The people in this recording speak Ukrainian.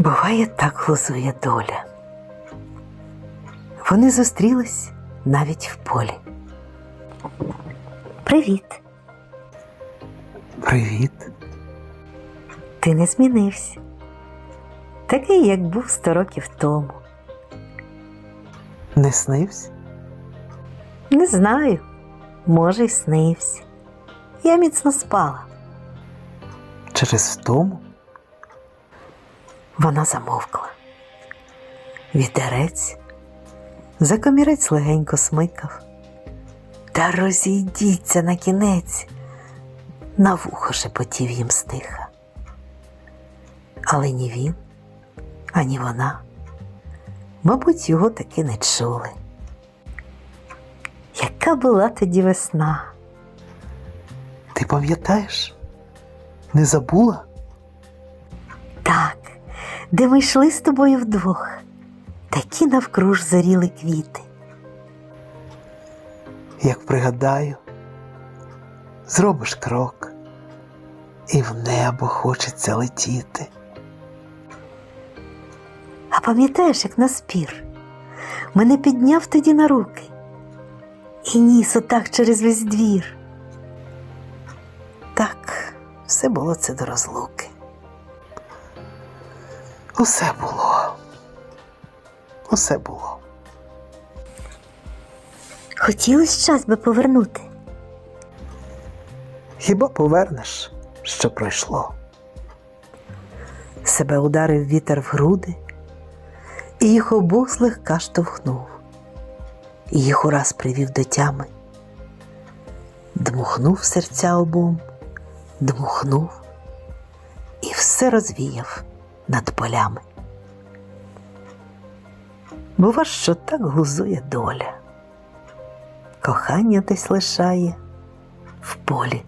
Буває, так глузує доля. Вони зустрілись навіть в полі. Привіт, Привіт. ти не змінився. Такий, як був сто років тому. Не снився? Не знаю, може, й снився. Я міцно спала. Через втому? Вона замовкла. Вітерець, за комірець легенько смикав. Та розійдіться на кінець, на вухо шепотів їм стиха. Але ні він, ані вона, мабуть, його таки не чули. Яка була тоді весна? Ти пам'ятаєш? Не забула? Де ми йшли з тобою вдвох, такі навкруж зоріли квіти. Як пригадаю, зробиш крок, і в небо хочеться летіти. А пам'ятаєш, як на спір? Мене підняв тоді на руки і ніс отак через весь двір. Так, все було це до розлуки. Усе було. Усе було. Хотілося час би повернути. Хіба повернеш, що пройшло? Себе ударив вітер в груди, і їх обох злегка штовхнув, і їх ураз привів до тями. Дмухнув серця обом, дмухнув і все розвіяв над полями. Бува, що так глузує доля, кохання десь лишає в полі